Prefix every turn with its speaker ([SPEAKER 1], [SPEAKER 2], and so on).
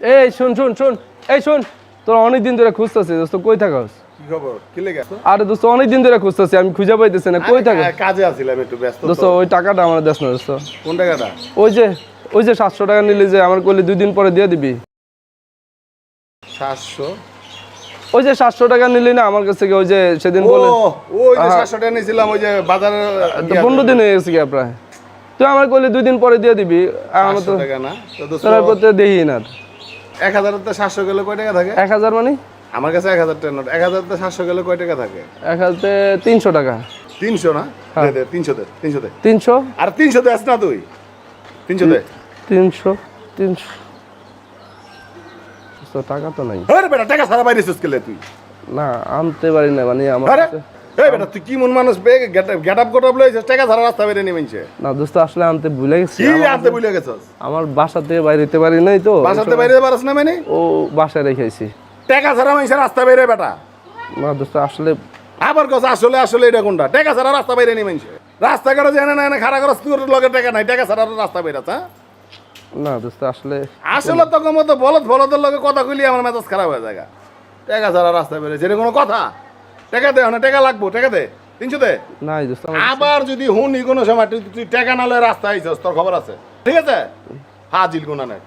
[SPEAKER 1] এই শুন শুন শুন। এই শুন তোর অনেক দিন ধরে দোস্ত কই থাকস? আরে দোস্ত অনেক দিন ধরে খুঁজতেছি আমি খুঁজে পাইতেছি না কই থাকস?
[SPEAKER 2] আরে, কাজে আছিলাম একটু ব্যস্ত
[SPEAKER 1] দোস্ত ওই টাকাটা আমার দেশ না দোস্ত।
[SPEAKER 2] কোন টাকাটা?
[SPEAKER 1] ওই যে ওই যে সাতশো টাকা নিলি যে আমার করলে দুই দিন পরে দিয়ে দিবি।
[SPEAKER 2] সাতশো?
[SPEAKER 1] ওই যে সাতশো টাকা নিলি না আমার কাছ থেকে ওই যে সেদিন বলে
[SPEAKER 2] ওই যে সাতশো টাকা নিয়েছিলাম ওই যে বাজারে
[SPEAKER 1] পনেরো দিন হয়ে গেছে কি প্রায়? তুই আমার করলে দুই দিন পরে দিয়ে দিবি আমার তো তোর প্রতি দেখি না।
[SPEAKER 2] এক হাজার সাতশো গেলে কয় টাকা থাকে?
[SPEAKER 1] এক হাজার মানে?
[SPEAKER 2] আমার কাছে এক হাজার টাকা নোট। এক হাজার তো সাতশো গেলে কয় টাকা থাকে?
[SPEAKER 1] এক হাজার তিনশো টাকা।
[SPEAKER 2] তিনশো না?
[SPEAKER 1] হ্যাঁ।
[SPEAKER 2] দে দে তিনশো দে তিনশো দে।
[SPEAKER 1] তিনশো?
[SPEAKER 2] আর তিনশো দে আস না তুই। তিনশো দে।
[SPEAKER 1] তিনশো তিনশো। টাকা তো নাই।
[SPEAKER 2] বেটা টাকা সারা বাইরে করলে তুই?
[SPEAKER 1] না আনতে পারি না মানে আমার
[SPEAKER 2] এই বেটা তুই কি মন মানুষ? বে গেট আপ গট আপ লইছিস টাকা সারা রাস্তা বেরিয়ে নেমেছে।
[SPEAKER 1] না দোস্ত আসলে আনতে ভুলে গেছি।
[SPEAKER 2] কি আনতে ভুলে গেছস?
[SPEAKER 1] আমার বাসা থেকে বাইরে যেতে পারি নাই তো
[SPEAKER 2] বাইরে না মানে?
[SPEAKER 1] ও বাসায় রেখেছি
[SPEAKER 2] টাকা ছাড়া মানুষের রাস্তা বেরে বেটা।
[SPEAKER 1] না দোস্ত আসলে
[SPEAKER 2] আবার আসলে আসলে এটা কোনটা? টাকা ছাড়া রাস্তা বাইরে নেই মানুষের রাস্তাঘাটে জানে না খারাপ খরচ তোর লগে টাকা নাই টাকা ছাড়া রাস্তা বেরাস হ্যাঁ?
[SPEAKER 1] না দোস্ত আসলে
[SPEAKER 2] আসলে তো মতো বলদ বলদের লগে কথা কইলি আমার মেজাজ খারাপ হয়ে যায় টাকা ছাড়া রাস্তা বেরোয় যেটা কোনো কথা? টাকা দে না টাকা লাগবো টাকা দে। তিনশো দে।
[SPEAKER 1] নাই দোস্ত
[SPEAKER 2] আবার যদি হুনি কোনো সময় তুই টাকা নালে রাস্তা আইছস তোর খবর আছে। ঠিক আছে? হাজিল গুনা নাই।